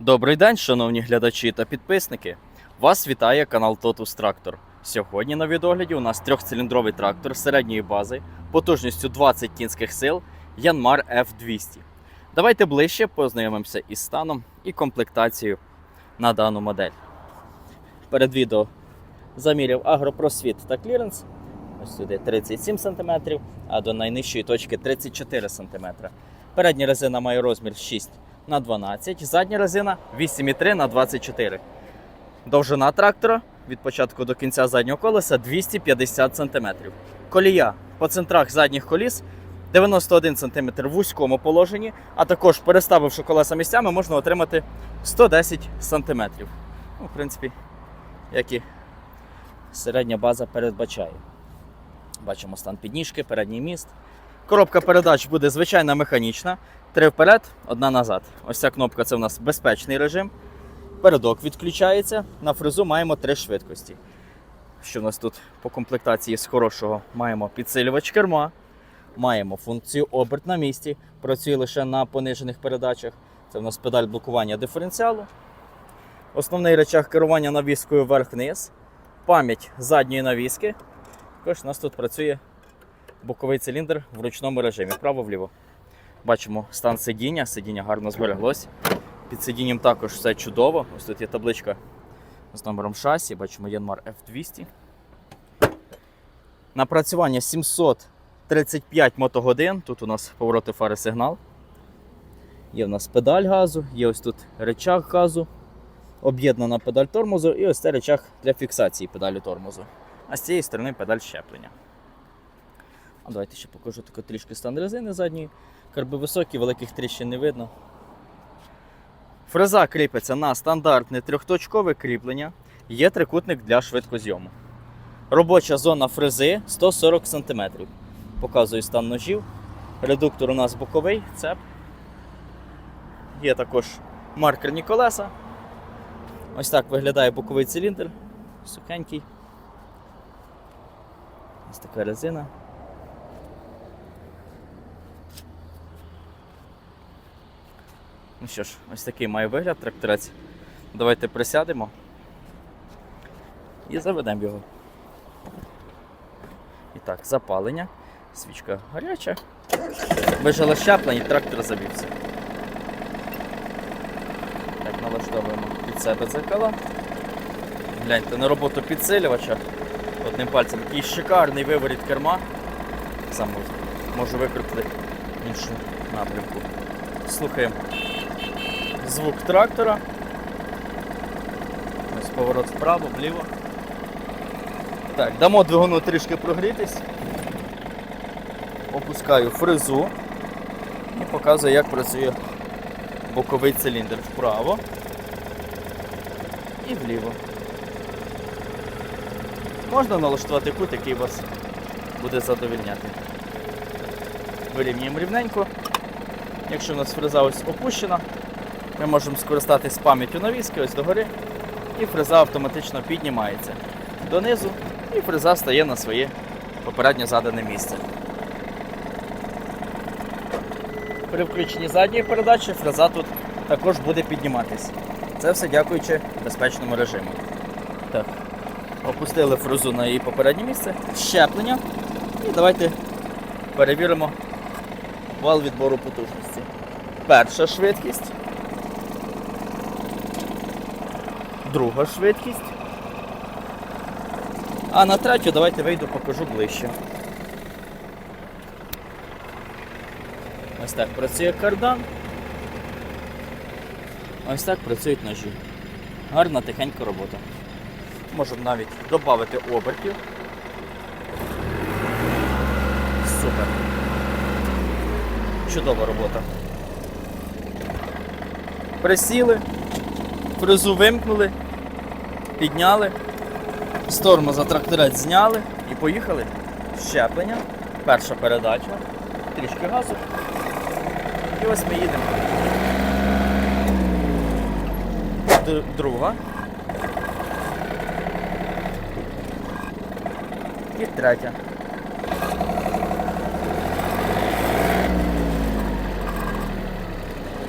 Добрий день, шановні глядачі та підписники. Вас вітає канал Totus Трактор. Сьогодні на відогляді у нас трьохциліндровий трактор середньої бази потужністю 20 кінських сил Янмар F200. Давайте ближче познайомимося із станом і комплектацією на дану модель. Перед відео заміряв агропросвіт та кліренс. Ось сюди 37 см, а до найнижчої точки 34 см. Передня резина має розмір 6 на 12, задня резина 8,3 на 24. Довжина трактора від початку до кінця заднього колеса 250 см. Колія по центрах задніх коліс 91 см в вузькому положенні, а також переставивши колеса місцями, можна отримати 110 см. Ну, в принципі, як і середня база передбачає. Бачимо стан підніжки, передній міст. Коробка передач буде звичайна механічна. Три вперед, одна назад. Ось ця кнопка це у нас безпечний режим. Передок відключається. На фрезу маємо три швидкості. Що у нас тут по комплектації з хорошого? Маємо підсилювач керма, маємо функцію оберт на місці, працює лише на понижених передачах. Це у нас педаль блокування диференціалу. Основний речах керування навіскою вверх-вниз, пам'ять задньої навіски. Також у нас тут працює боковий циліндр в ручному режимі, вправо-вліво. Бачимо стан сидіння, сидіння гарно збереглось. Під сидінням також все чудово. Ось тут є табличка з номером шасі, бачимо Янмар F200. Напрацювання 735 мотогодин. Тут у нас повороти фари сигнал. Є в нас педаль газу, є ось тут речах газу, об'єднана педаль тормозу і ось це речах для фіксації педалі тормозу. А з цієї сторони педаль щеплення. Давайте ще покажу таку трішки стан резини задньої. Карби високі, великих тріщин не видно. Фреза кріпиться на стандартне трьохточкове кріплення. Є трикутник для швидкозйому. Робоча зона фрези 140 см. Показую стан ножів. Редуктор у нас боковий, цеп. Є також маркерні колеса. Ось так виглядає боковий циліндр. Сухенький. Ось така резина. Ну що ж, ось такий має вигляд тракторець. Давайте присядемо і заведемо його. І так, запалення. Свічка гаряча. Вижила щеплення і трактор завівся. Так, налаштовуємо під себе дзеркала. Гляньте на роботу підсилювача. Одним пальцем такий шикарний виворіт керма. Сам можу викрутити іншу напрямку. Слухаємо звук трактора. Ось поворот вправо, вліво. Так, дамо двигуну трішки прогрітись. Опускаю фрезу і показую, як працює боковий циліндр вправо і вліво. Можна налаштувати кут, який вас буде задовільняти. Вирівнюємо рівненько. Якщо у нас фреза ось опущена, ми можемо скористатись пам'яттю навіски ось догори, і фреза автоматично піднімається донизу, і фреза стає на своє попередньо задане місце. При включенні задньої передачі фреза тут також буде підніматись. Це все дякуючи безпечному режиму. Так, опустили фрезу на її попереднє місце, щеплення. І давайте перевіримо вал відбору потужності. Перша швидкість. Друга швидкість. А на третю давайте вийду, покажу ближче. Ось так працює кардан. Ось так працюють ножі. Гарна тихенька робота. Можемо навіть додати обертів. Супер. Чудова робота. Присіли, фрезу вимкнули, підняли, з тормоза тракторець зняли і поїхали. Щеплення, перша передача, трішки газу. І ось ми їдемо. Друга. І третя.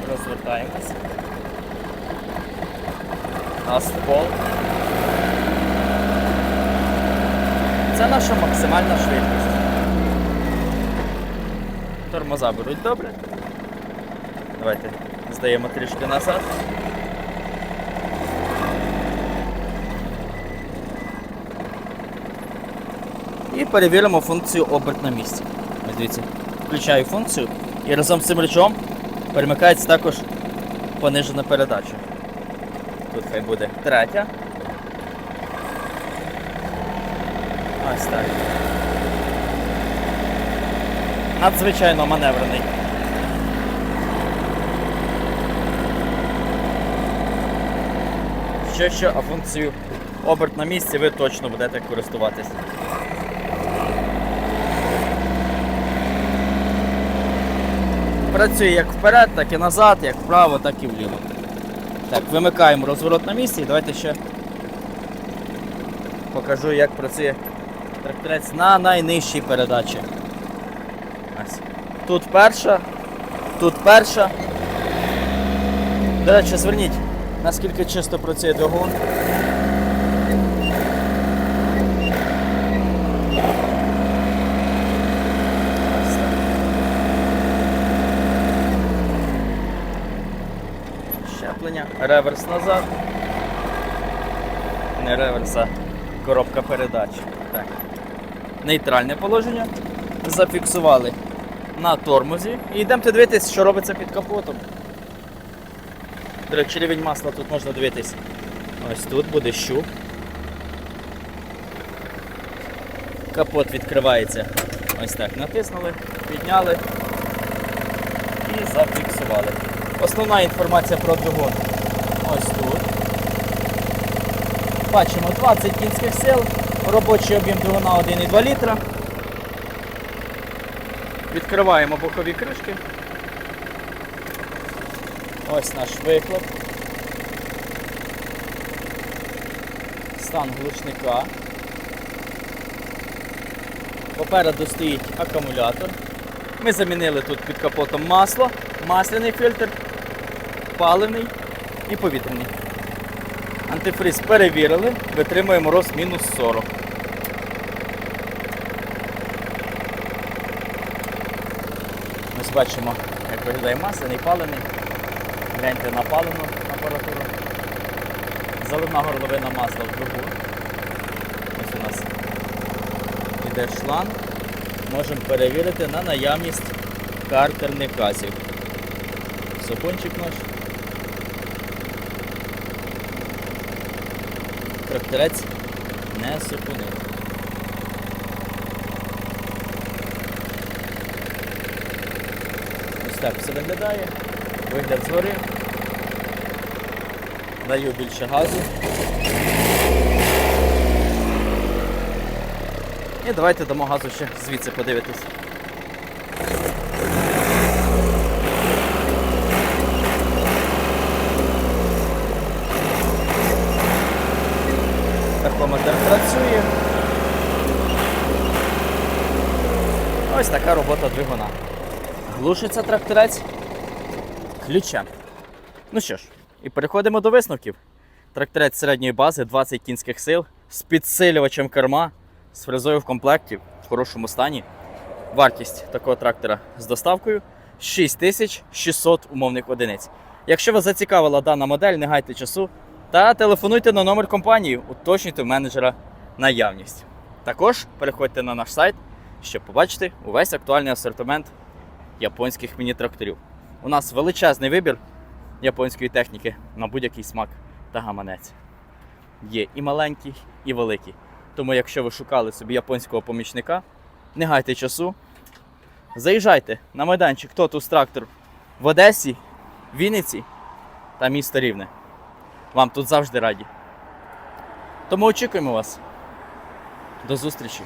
Розвертаємось. Ствол. Це наша максимальна швидкість. Тормоза беруть добре. Давайте здаємо трішки назад. І перевіримо функцію оберт на місці. Дивіться, включаю функцію і разом з цим речом перемикається також понижена передача. Тут хай буде третя. Ось так. Надзвичайно маневрений. Що що, а функцію оберт на місці ви точно будете користуватись. Працює як вперед, так і назад, як вправо, так і вліво. Так, вимикаємо розворот на місці і давайте ще покажу, як працює тракторець на найнижчій передачі. Тут перша, тут перша. До речі, зверніть, наскільки чисто працює двигун. Ось так. Щеплення, реверс назад. Не реверс, а коробка передач. Так. Нейтральне положення. Зафіксували на тормозі. І йдемо дивитись, що робиться під капотом. До речі, рівень масла тут можна дивитись. Ось тут буде щуп. Капот відкривається. Ось так. Натиснули, підняли і зафіксували. Основна інформація про двигун ось тут. Бачимо 20 кінських сил, робочий об'єм двигуна 1,2 літра. Відкриваємо бокові кришки. Ось наш вихлоп. Стан глушника. Попереду стоїть акумулятор. Ми замінили тут під капотом масло, масляний фільтр, паливний і повітряний. Антифриз перевірили, витримує мороз мінус 40. Ось бачимо, як виглядає масляний, паливний. Гляньте на паливну апаратуру. Заливна горловина масла в двигун. Ось у нас іде шланг. Можемо перевірити на наявність картерних газів. Сапончик наш. Тракторець не супунив. Ось так все виглядає. Вигляд згори. Даю більше газу. І давайте дамо газу ще звідси подивитись. Тахометр працює. Ось така робота двигуна. Глушиться тракторець ключем. Ну що ж, і переходимо до висновків. Тракторець середньої бази 20 кінських сил з підсилювачем керма, з фрезою в комплекті в хорошому стані. Вартість такого трактора з доставкою 6600 умовних одиниць. Якщо вас зацікавила дана модель, не гайте часу та телефонуйте на номер компанії, уточнюйте менеджера наявність. Також переходьте на наш сайт, щоб побачити увесь актуальний асортимент японських міні-тракторів. У нас величезний вибір японської техніки на будь-який смак та гаманець. Є і маленькі, і великі. Тому, якщо ви шукали собі японського помічника, не гайте часу. Заїжджайте на майданчик Тотус Трактор в Одесі, Вінниці та місто Рівне. Вам тут завжди раді. Тому очікуємо вас. До зустрічі!